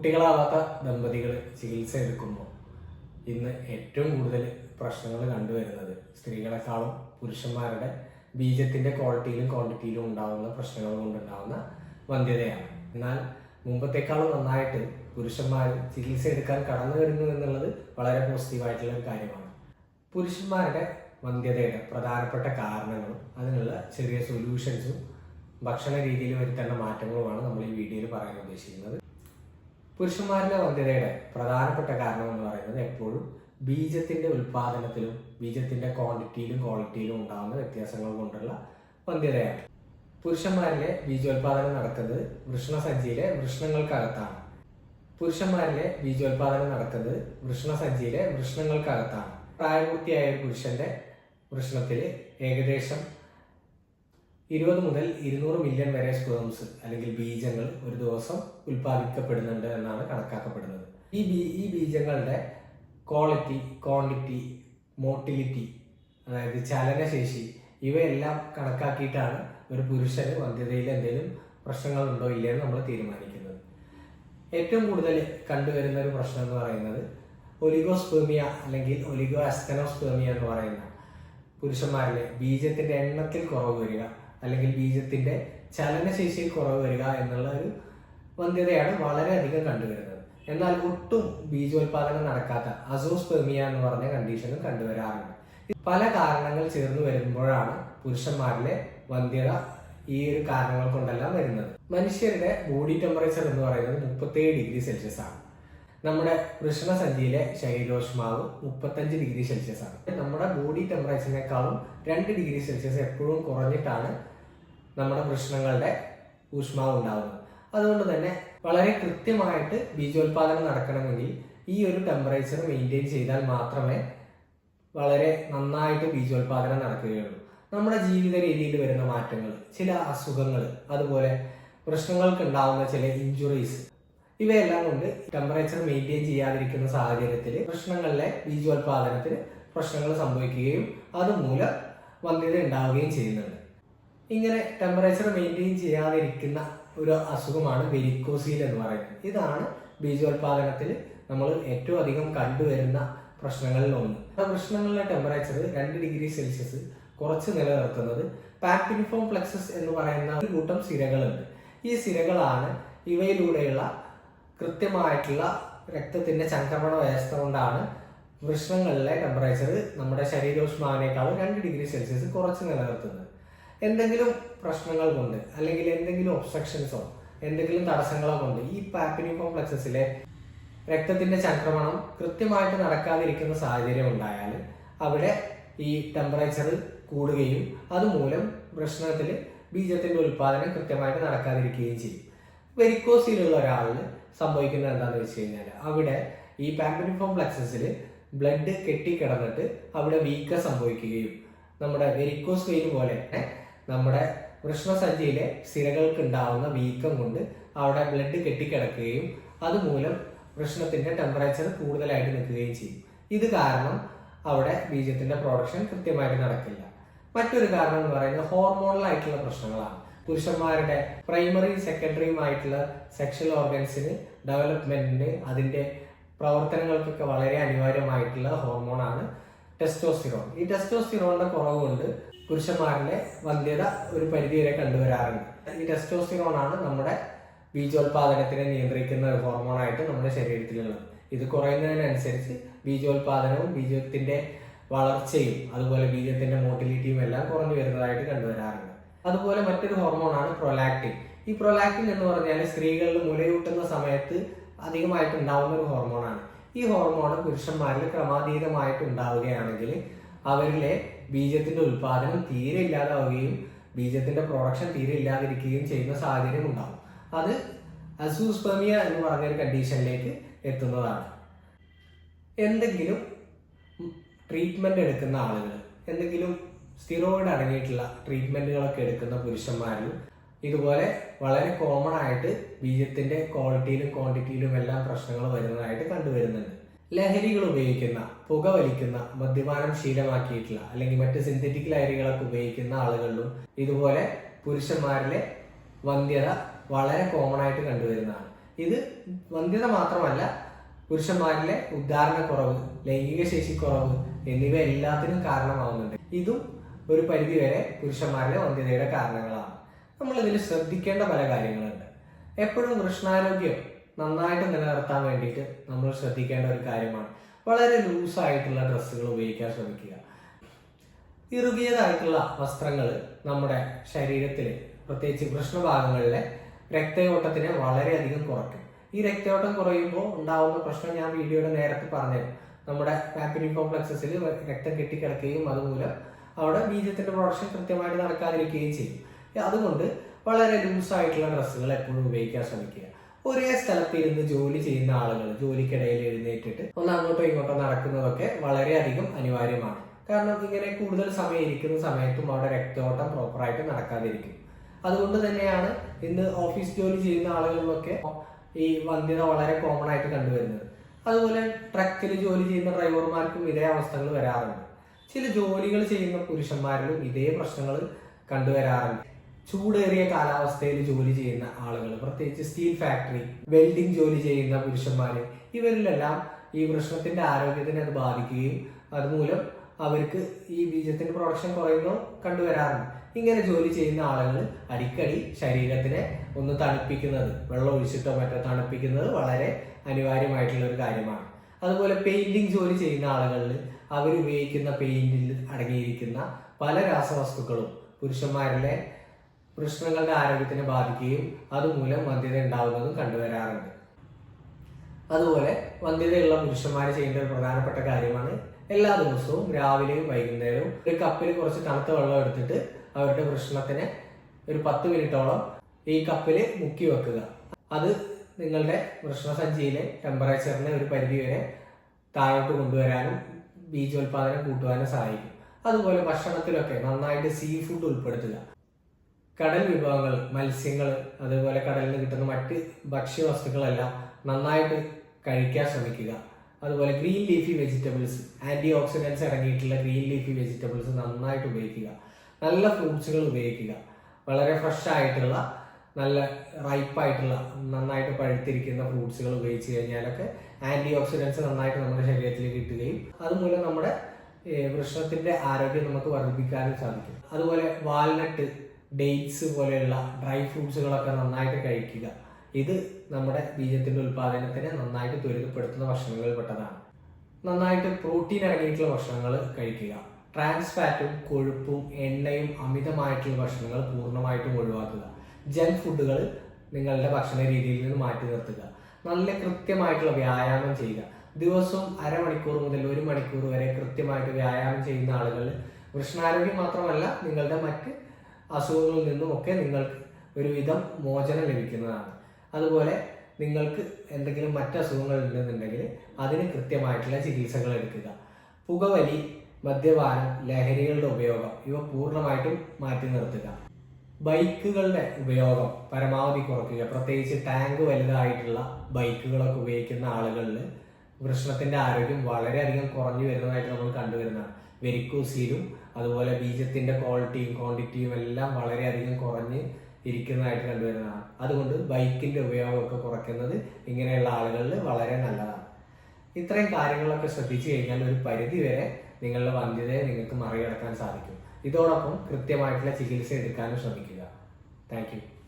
കുട്ടികളാവാത്ത ദമ്പതികൾ ചികിത്സ എടുക്കുമ്പോൾ ഇന്ന് ഏറ്റവും കൂടുതൽ പ്രശ്നങ്ങൾ കണ്ടുവരുന്നത് സ്ത്രീകളെക്കാളും പുരുഷന്മാരുടെ ബീജത്തിന്റെ ക്വാളിറ്റിയിലും ക്വാണ്ടിറ്റിയിലും ഉണ്ടാകുന്ന പ്രശ്നങ്ങൾ കൊണ്ടുണ്ടാകുന്ന വന്ധ്യതയാണ്. എന്നാൽ മുമ്പത്തേക്കാളും നന്നായിട്ട് പുരുഷന്മാർ ചികിത്സ എടുക്കാൻ കടന്നു വരുന്നു എന്നുള്ളത് വളരെ പോസിറ്റീവായിട്ടുള്ള ഒരു കാര്യമാണ്. പുരുഷന്മാരുടെ വന്ധ്യതയുടെ പ്രധാനപ്പെട്ട കാരണങ്ങളും അതിനുള്ള ചെറിയ സൊല്യൂഷൻസും ഭക്ഷണ രീതിയിൽ വരുത്തേണ്ട മാറ്റങ്ങളുമാണ് നമ്മൾ ഈ വീഡിയോയിൽ പറയാൻ ഉദ്ദേശിക്കുന്നത്. പുരുഷന്മാരിലെ വന്ധ്യതയുടെ പ്രധാനപ്പെട്ട കാരണം എന്ന് പറയുന്നത് എപ്പോഴും ബീജത്തിന്റെ ഉൽപാദനത്തിലും ബീജത്തിന്റെ ക്വാണ്ടിറ്റിയിലും ക്വാളിറ്റിയിലും ഉണ്ടാകുന്ന വ്യത്യാസങ്ങൾ കൊണ്ടുള്ള വന്ധ്യതയാണ് പുരുഷന്മാരിലെ ബീജോത്പാദനം നടക്കുന്നത് വൃഷ്ണസഞ്ചിയിലെ വൃഷ്ണങ്ങൾക്കകത്താണ്. പുരുഷന്മാരിലെ ബീജോത്പാദനം നടക്കുന്നത് വൃഷ്ണസഞ്ചിയിലെ വൃഷ്ണങ്ങൾക്കകത്താണ്. പ്രായപൂർത്തിയായ പുരുഷന്റെ വൃഷ്ണത്തിൽ ഏകദേശം ഇരുപത് മുതൽ ഇരുന്നൂറ് മില്യൺ വരെ സ്പേംസ് അല്ലെങ്കിൽ ബീജങ്ങൾ ഒരു ദിവസം ഉൽപ്പാദിക്കപ്പെടുന്നുണ്ട് എന്നാണ് കണക്കാക്കപ്പെടുന്നത്. ഈ ബീ ഈ ബീജങ്ങളുടെ ക്വാളിറ്റി ക്വാണ്ടിറ്റി മോട്ടിലിറ്റി അതായത് ചലനശേഷി ഇവയെല്ലാം കണക്കാക്കിയിട്ടാണ് ഒരു പുരുഷന് വന്ധ്യതയിൽ എന്തെങ്കിലും പ്രശ്നങ്ങളുണ്ടോ ഇല്ലയെന്ന് നമ്മൾ തീരുമാനിക്കുന്നത്. ഏറ്റവും കൂടുതൽ കണ്ടുവരുന്ന ഒരു പ്രശ്നം എന്ന് പറയുന്നത് ഒലിഗോസ്പേമിയ അല്ലെങ്കിൽ ഒലിഗോ അസ്തനോസ്പേമിയ എന്ന് പറയുന്ന പുരുഷന്മാരിലെ ബീജത്തിന്റെ എണ്ണത്തിൽ കുറവ് വരിക അല്ലെങ്കിൽ ബീജത്തിന്റെ ചലനശേഷിയിൽ കുറവ് വരിക എന്നുള്ള ഒരു വന്ധ്യതയാണ് വളരെയധികം കണ്ടുവരുന്നത്. എന്നാൽ ഒട്ടും ബീജോത്പാദനം നടക്കാത്ത അസോസ്പെർമിയ എന്ന് പറഞ്ഞ കണ്ടീഷനും കണ്ടുവരാറുണ്ട്. പല കാരണങ്ങൾ ചേർന്ന് വരുമ്പോഴാണ് പുരുഷന്മാരിലെ വന്ധ്യത ഈ ഒരു കാരണങ്ങൾ കൊണ്ടെല്ലാം വരുന്നത്. മനുഷ്യരുടെ ബോഡി ടെമ്പറേച്ചർ എന്ന് പറയുന്നത് മുപ്പത്തേഴ് ഡിഗ്രി സെൽഷ്യസ് ആണ്. നമ്മുടെ വൃഷണസഞ്ചിയിലെ ശരീരോഷ്മാവ് മുപ്പത്തഞ്ച് ഡിഗ്രി സെൽഷ്യസ് ആണ്. നമ്മുടെ ബോഡി ടെമ്പറേച്ചറിനേക്കാളും രണ്ട് ഡിഗ്രി സെൽഷ്യസ് എപ്പോഴും കുറഞ്ഞിട്ടാണ് നമ്മുടെ പ്രശ്നങ്ങളുടെ ഊഷ്മാവ് ഉണ്ടാകുന്നത് അതുകൊണ്ട് തന്നെ വളരെ കൃത്യമായിട്ട് ബീജോത്പാദനം നടക്കണമെങ്കിൽ ഈ ഒരു ടെമ്പറേച്ചർ മെയിന്റെയിൻ ചെയ്താൽ മാത്രമേ വളരെ നന്നായിട്ട് ബീജോത്പാദനം നടക്കുകയുള്ളൂ. നമ്മുടെ ജീവിത രീതിയിൽ വരുന്ന മാറ്റങ്ങൾ ചില അസുഖങ്ങൾ അതുപോലെ പ്രശ്നങ്ങൾക്ക് ഉണ്ടാകുന്ന ചില ഇഞ്ചുറീസ് ഇവയെല്ലാം കൊണ്ട് ടെമ്പറേച്ചർ മെയിന്റെയിൻ ചെയ്യാതിരിക്കുന്ന സാഹചര്യത്തിൽ പ്രശ്നങ്ങളിലെ ബീജോത്പാദനത്തിന് പ്രശ്നങ്ങൾ സംഭവിക്കുകയും അതുമൂലം വന്ധ്യത ഉണ്ടാവുകയും ചെയ്യുന്നുണ്ട്. ഇങ്ങനെ ടെമ്പറേച്ചർ മെയിന്റെയിൻ ചെയ്യാതിരിക്കുന്ന ഒരു അസുഖമാണ് വെരിക്കോസീൽ എന്ന് പറയുന്നത്. ഇതാണ് ബീജോത്പാദനത്തിൽ നമ്മൾ ഏറ്റവും അധികം കണ്ടുവരുന്ന പ്രശ്നങ്ങളിൽ ഒന്ന്. ആ പ്രശ്നങ്ങളിലെ ടെമ്പറേച്ചർ രണ്ട് ഡിഗ്രി സെൽഷ്യസ് കുറച്ച് നിലനിർത്തുന്നത് പാപ്പിനിഫോം പ്ലെക്സസ് എന്ന് പറയുന്ന ഒരു കൂട്ടം സിരകളുണ്ട്. ഈ സിരകളാണ് ഇവയിലൂടെയുള്ള കൃത്യമായിട്ടുള്ള രക്തത്തിന്റെ ചംക്രമണ വ്യവസ്ഥ കൊണ്ടാണ് വൃഷ്ണങ്ങളിലെ ടെമ്പറേച്ചർ നമ്മുടെ ശരീരോഷ്മാവിനേക്കാളും രണ്ട് ഡിഗ്രി സെൽഷ്യസ് കുറച്ച് നിലനിർത്തുന്നത്. എന്തെങ്കിലും പ്രശ്നങ്ങൾ കൊണ്ട് അല്ലെങ്കിൽ എന്തെങ്കിലും ഒബ്സ്ട്രക്ഷൻസോ എന്തെങ്കിലും തടസ്സങ്ങളോ കൊണ്ട് ഈ പാപ്പിനി കോംപ്ലക്സസിലെ രക്തത്തിന്റെ ചക്രമണം കൃത്യമായിട്ട് നടക്കാതിരിക്കുന്ന സാഹചര്യം ഉണ്ടായാൽ അവിടെ ഈ ടെമ്പറേച്ചർ കൂടുകയും അതുമൂലം പ്രശ്നത്തിൽ ബീജത്തിന്റെ ഉൽപാദനം കൃത്യമായിട്ട് നടക്കാതിരിക്കുകയും ചെയ്യും. വെരിക്കോസിലുള്ള ഒരാളിന് സംഭവിക്കുന്നത് എന്താണെന്ന് വെച്ച് കഴിഞ്ഞാൽ അവിടെ ഈ പാമ്പിനിഫോം പ്ലക്സസിൽ ബ്ലഡ് കെട്ടിക്കിടന്നിട്ട് അവിടെ വീക്ക സംഭവിക്കുകയും നമ്മുടെ വെരിക്കോസ് വെയിൻ പോലെ നമ്മുടെ വൃഷ്ണസഞ്ചിയിലെ സിരകൾക്ക് ഉണ്ടാവുന്ന വീക്കം കൊണ്ട് അവിടെ ബ്ലഡ് കെട്ടിക്കിടക്കുകയും അതുമൂലം വൃഷ്ണത്തിന്റെ ടെമ്പറേച്ചർ കൂടുതലായിട്ട് നിൽക്കുകയും ചെയ്യും. ഇത് കാരണം അവിടെ ബീജത്തിന്റെ പ്രൊഡക്ഷൻ കൃത്യമായിട്ട് നടക്കില്ല. മറ്റൊരു കാരണം എന്ന് പറയുന്നത് ഹോർമോണൽ ആയിട്ടുള്ള പ്രശ്നങ്ങളാണ്. പുരുഷന്മാരുടെ പ്രൈമറി സെക്കൻഡറിയും ആയിട്ടുള്ള സെക്ഷൽ ഓർഗൻസിന് ഡെവലപ്മെന്റിന് അതിന്റെ പ്രവർത്തനങ്ങൾക്കൊക്കെ വളരെ അനിവാര്യമായിട്ടുള്ള ഹോർമോണാണ് ടെസ്റ്റോസ്റ്റിറോൺ ഈ ടെസ്റ്റോസ്റ്റിറോണിന്റെ കുറവ് കൊണ്ട് പുരുഷന്മാരിലെ വന്ധ്യത ഒരു പരിധിവരെ കണ്ടുവരാറുണ്ട്. ഈ ടെസ്റ്റോസ്റ്റിറോൺ ആണ് നമ്മുടെ ബീജോത്പാദനത്തിനെ നിയന്ത്രിക്കുന്ന ഒരു ഹോർമോണായിട്ട് നമ്മുടെ ശരീരത്തിലുള്ളത്. ഇത് കുറയുന്നതിനനുസരിച്ച് ബീജോത്പാദനവും ബീജത്തിന്റെ വളർച്ചയും അതുപോലെ ബീജത്തിന്റെ മോട്ടിലിറ്റിയും എല്ലാം കുറഞ്ഞു വരുന്നതായിട്ട് കണ്ടുവരാറുണ്ട്. അതുപോലെ മറ്റൊരു ഹോർമോണാണ് പ്രൊലാക്റ്റിൻ. ഈ പ്രൊലാക്റ്റിൻ എന്ന് പറഞ്ഞാൽ സ്ത്രീകളിൽ മുലയൂട്ടുന്ന സമയത്ത് അധികമായിട്ട് ഉണ്ടാവുന്ന ഒരു ഹോർമോണാണ്. ഈ ഹോർമോൺ പുരുഷന്മാരിൽ ക്രമാതീതമായിട്ട് ഉണ്ടാവുകയാണെങ്കിൽ അവരിലെ ബീജത്തിന്റെ ഉൽപാദനം തീരെ ഇല്ലാതാവുകയും ബീജത്തിന്റെ പ്രൊഡക്ഷൻ തീരെ ഇല്ലാതിരിക്കുകയും ചെയ്യുന്ന സാഹചര്യം ഉണ്ടാവും. അത് അസൂസ്പമിയ എന്ന് പറഞ്ഞൊരു കണ്ടീഷനിലേക്ക് എത്തുന്നതാണ്. എന്തെങ്കിലും ട്രീറ്റ്മെന്റ് എടുക്കുന്ന ആളുകൾ എന്തെങ്കിലും സ്റ്റിറോയിഡ് അടങ്ങിയിട്ടുള്ള ട്രീറ്റ്മെന്റുകളൊക്കെ എടുക്കുന്ന പുരുഷന്മാരിലും ഇതുപോലെ വളരെ കോമൺ ആയിട്ട് ബീജത്തിന്റെ ക്വാളിറ്റിയിലും ക്വാണ്ടിറ്റിയിലും എല്ലാം പ്രശ്നങ്ങൾ വരുന്നതായിട്ട് കണ്ടുവരുന്നുണ്ട്. ലഹരികൾ ഉപയോഗിക്കുന്ന പുകവലിക്കുന്ന മദ്യപാനം ശീലമാക്കിയിട്ടുള്ള അല്ലെങ്കിൽ മറ്റ് സിന്തറ്റിക് ലഹരികളൊക്കെ ഉപയോഗിക്കുന്ന ആളുകളിലും ഇതുപോലെ പുരുഷന്മാരിലെ വന്ധ്യത വളരെ കോമൺ ആയിട്ട് കണ്ടുവരുന്നതാണ്. ഇത് വന്ധ്യത മാത്രമല്ല പുരുഷന്മാരിലെ ഉദ്ധാരണക്കുറവ് ലൈംഗിക ശേഷി കുറവ് എന്നിവ എല്ലാത്തിനും കാരണമാവുന്നുണ്ട്. ഇതും ഒരു പരിധിവരെ പുരുഷന്മാരിലെ വന്ധ്യതയുടെ കാരണങ്ങളാണ്. നമ്മൾ ഇതിൽ ശ്രദ്ധിക്കേണ്ട പല കാര്യങ്ങളുണ്ട്. എപ്പോഴും വൃഷ്ണാരോഗ്യം നന്നായിട്ട് നിലനിർത്താൻ വേണ്ടിയിട്ട് നമ്മൾ ശ്രദ്ധിക്കേണ്ട ഒരു കാര്യമാണ് വളരെ ലൂസായിട്ടുള്ള ഡ്രസ്സുകൾ ഉപയോഗിക്കാൻ ശ്രമിക്കുക. ഇറുകിയതായിട്ടുള്ള വസ്ത്രങ്ങൾ നമ്മുടെ ശരീരത്തിൽ പ്രത്യേകിച്ച് വൃഷ്ണഭാഗങ്ങളിലെ രക്തയോട്ടത്തിനെ വളരെയധികം കുറയ്ക്കും. ഈ രക്തയോട്ടം കുറയുമ്പോൾ ഉണ്ടാവുന്ന പ്രശ്നം ഞാൻ വീഡിയോയുടെ നേരത്തെ പറഞ്ഞു നമ്മുടെ പാപ്പിനി കോംപ്ലക്സസിൽ രക്തം കെട്ടിക്കിടക്കുകയും അതുമൂലം അവിടെ ബീജത്തിന്റെ പ്രൊഡക്ഷൻ കൃത്യമായിട്ട് നടക്കാതിരിക്കുകയും ചെയ്യും. അതുകൊണ്ട് വളരെ ലൂസായിട്ടുള്ള ഡ്രസ്സുകൾ എപ്പോഴും ഉപയോഗിക്കാൻ ശ്രമിക്കുക. ഒരേ സ്ഥലത്ത് ഇരുന്ന് ജോലി ചെയ്യുന്ന ആളുകൾ ജോലിക്കിടയിൽ എഴുന്നേറ്റിട്ട് ഒന്ന് അങ്ങോട്ടോ ഇങ്ങോട്ടോ നടക്കുന്നതൊക്കെ വളരെയധികം അനിവാര്യമാണ്. കാരണം ഇങ്ങനെ കൂടുതൽ സമയം ഇരിക്കുന്ന സമയത്തും അവിടെ രക്തോട്ടം പ്രോപ്പറായിട്ട് നടക്കാതിരിക്കും. അതുകൊണ്ട് തന്നെയാണ് ഇന്ന് ഓഫീസ് ജോലി ചെയ്യുന്ന ആളുകളിലൊക്കെ ഈ വന്ധ്യത വളരെ കോമൺ ആയിട്ട് കണ്ടുവരുന്നത്. അതുപോലെ ട്രക്കിൽ ജോലി ചെയ്യുന്ന ഡ്രൈവർമാർക്കും ഇതേ അവസ്ഥകൾ വരാറുണ്ട്. ചില ജോലികൾ ചെയ്യുന്ന പുരുഷന്മാരിലും ഇതേ പ്രശ്നങ്ങൾ കണ്ടുവരാറുണ്ട്. ചൂടേറിയ കാലാവസ്ഥയിൽ ജോലി ചെയ്യുന്ന ആളുകൾ പ്രത്യേകിച്ച് സ്റ്റീൽ ഫാക്ടറി വെൽഡിംഗ് ജോലി ചെയ്യുന്ന പുരുഷന്മാര് ഇവരിലെല്ലാം ഈ വൃഷ്ണത്തിന്റെ ആരോഗ്യത്തിനെ അത് ബാധിക്കുകയും അതുമൂലം അവർക്ക് ഈ ബീജത്തിന്റെ പ്രൊഡക്ഷൻ കുറയുന്നു കണ്ടുവരാറുണ്ട്. ഇങ്ങനെ ജോലി ചെയ്യുന്ന ആളുകൾ അടിക്കടി ശരീരത്തിനെ ഒന്ന് തണുപ്പിക്കുന്നത് വെള്ളം ഒഴിച്ചിട്ടോ മറ്റോ തണുപ്പിക്കുന്നത് വളരെ അനിവാര്യമായിട്ടുള്ള ഒരു കാര്യമാണ്. അതുപോലെ പെയിന്റിംഗ് ജോലി ചെയ്യുന്ന ആളുകളിൽ അവർ ഉപയോഗിക്കുന്ന പെയിന്റിൽ അടങ്ങിയിരിക്കുന്ന പല രാസവസ്തുക്കളും പുരുഷന്മാരിലെ പ്രശ്നങ്ങളുടെ ആരോഗ്യത്തിനെ ബാധിക്കുകയും അതുമൂലം വന്ധ്യത ഉണ്ടാവുന്നതും കണ്ടുവരാറുണ്ട്. അതുപോലെ വന്ധ്യതയുള്ള പുരുഷന്മാർ ചെയ്യേണ്ട ഒരു പ്രധാനപ്പെട്ട കാര്യമാണ് എല്ലാ ദിവസവും രാവിലെയും വൈകുന്നേരവും ഒരു കപ്പിൽ കുറച്ച് തണുത്ത വെള്ളം എടുത്തിട്ട് അവരുടെ പ്രശ്നത്തിന് ഒരു പത്ത് മിനിറ്റോളം ഈ കപ്പിൽ മുക്കി വെക്കുക. അത് നിങ്ങളുടെ വൃഷ്ണസഞ്ചിയിലെ ടെമ്പറേച്ചറിനെ ഒരു പരിധി വരെ താഴോട്ട് കൊണ്ടുവരാനും ബീജോത്പാദനം കൂട്ടുവാനും സഹായിക്കും. അതുപോലെ ഭക്ഷണത്തിലൊക്കെ നന്നായിട്ട് സീ ഫുഡ് ഉൾപ്പെടുത്തുക. കടൽ വിഭവങ്ങൾ മത്സ്യങ്ങൾ അതുപോലെ കടലിൽ നിന്ന് കിട്ടുന്ന മറ്റ് ഭക്ഷ്യവസ്തുക്കളെല്ലാം നന്നായിട്ട് കഴിക്കാൻ ശ്രമിക്കുക. അതുപോലെ green leafy vegetables antioxidants അടങ്ങിയിട്ടുള്ള ഗ്രീൻ ലീഫി വെജിറ്റബിൾസ് നന്നായിട്ട് ഉപയോഗിക്കുക. നല്ല ഫ്രൂട്ട്സുകൾ ഉപയോഗിക്കുക. വളരെ ഫ്രഷ് ആയിട്ടുള്ള നല്ല റൈപ്പായിട്ടുള്ള നന്നായിട്ട് പഴുത്തിരിക്കുന്ന ഫ്രൂട്ട്സുകൾ ഉപയോഗിച്ച് കഴിഞ്ഞാലൊക്കെ ആന്റി ഓക്സിഡൻസ് നന്നായിട്ട് നമ്മുടെ ശരീരത്തിൽ കിട്ടുകയും അതുമൂലം നമ്മുടെ ഏഹ്, ആരോഗ്യം നമുക്ക് വർദ്ധിപ്പിക്കാനും സാധിക്കും. അതുപോലെ വാൽനട്ട് ഡേറ്റ്സ് പോലെയുള്ള ഡ്രൈ ഫ്രൂട്ട്സുകളൊക്കെ നന്നായിട്ട് കഴിക്കുക. ഇത് നമ്മുടെ ബീജത്തിന്റെ ഉൽപാദനത്തിനെ നന്നായിട്ട് ത്വരിതപ്പെടുത്തുന്ന ഭക്ഷണങ്ങളിൽ പെട്ടതാണ് നന്നായിട്ട് പ്രോട്ടീൻ അടങ്ങിയിട്ടുള്ള ഭക്ഷണങ്ങൾ കഴിക്കുക. ട്രാൻസ് ഫാറ്റും കൊഴുപ്പും എണ്ണയും അമിതമായിട്ടുള്ള ഭക്ഷണങ്ങൾ പൂർണമായിട്ടും ഒഴിവാക്കുക. ജങ്ക് ഫുഡുകൾ നിങ്ങളുടെ ഭക്ഷണ രീതിയിൽ നിന്ന് മാറ്റി നിർത്തുക. നല്ല കൃത്യമായിട്ടുള്ള വ്യായാമം ചെയ്യുക. ദിവസവും അരമണിക്കൂർ മുതൽ ഒരു മണിക്കൂർ വരെ കൃത്യമായിട്ട് വ്യായാമം ചെയ്യുന്ന ആളുകൾ വൃഷ്ണാരോഗ്യം മാത്രമല്ല നിങ്ങളുടെ മറ്റ് അസുഖങ്ങളിൽ നിന്നും ഒക്കെ നിങ്ങൾക്ക് ഒരുവിധം മോചനം ലഭിക്കുന്നതാണ്. അതുപോലെ നിങ്ങൾക്ക് എന്തെങ്കിലും മറ്റ് അസുഖങ്ങൾ ഉണ്ടെന്നുണ്ടെങ്കിൽ അതിന് കൃത്യമായിട്ടുള്ള ചികിത്സകൾ എടുക്കുക. പുകവലി മദ്യപാനം ലഹരികളുടെ ഉപയോഗം ഇവ പൂർണമായിട്ടും മാറ്റി നിർത്തുക. ബൈക്കുകളുടെ ഉപയോഗം പരമാവധി കുറയ്ക്കുക. പ്രത്യേകിച്ച് ടാങ്ക് വലുതായിട്ടുള്ള ബൈക്കുകളൊക്കെ ഉപയോഗിക്കുന്ന ആളുകളിൽ വൃഷ്ണത്തിന്റെ ആരോഗ്യം വളരെയധികം കുറഞ്ഞു വരുന്നതായിട്ട് നമ്മൾ കണ്ടുവരുന്നതാണ്. വെരിക്കോസീലും അതുപോലെ ബീജത്തിന്റെ ക്വാളിറ്റിയും ക്വാണ്ടിറ്റിയും എല്ലാം വളരെയധികം കുറഞ്ഞ് ഇരിക്കുന്നതായിട്ട് കണ്ടുവരുന്നതാണ്. അതുകൊണ്ട് ബൈക്കിന്റെ ഉപയോഗമൊക്കെ കുറയ്ക്കുന്നത് ഇങ്ങനെയുള്ള ആളുകളിൽ വളരെ നല്ലതാണ്. ഇത്രയും കാര്യങ്ങളൊക്കെ ശ്രദ്ധിച്ചു കഴിഞ്ഞാൽ ഒരു പരിധി വരെ നിങ്ങളുടെ വന്ധ്യതയെ നിങ്ങൾക്ക് മറികടക്കാൻ സാധിക്കും. ഇതോടൊപ്പം കൃത്യമായിട്ടുള്ള ചികിത്സ എടുക്കാനും ശ്രമിക്കുക. താങ്ക്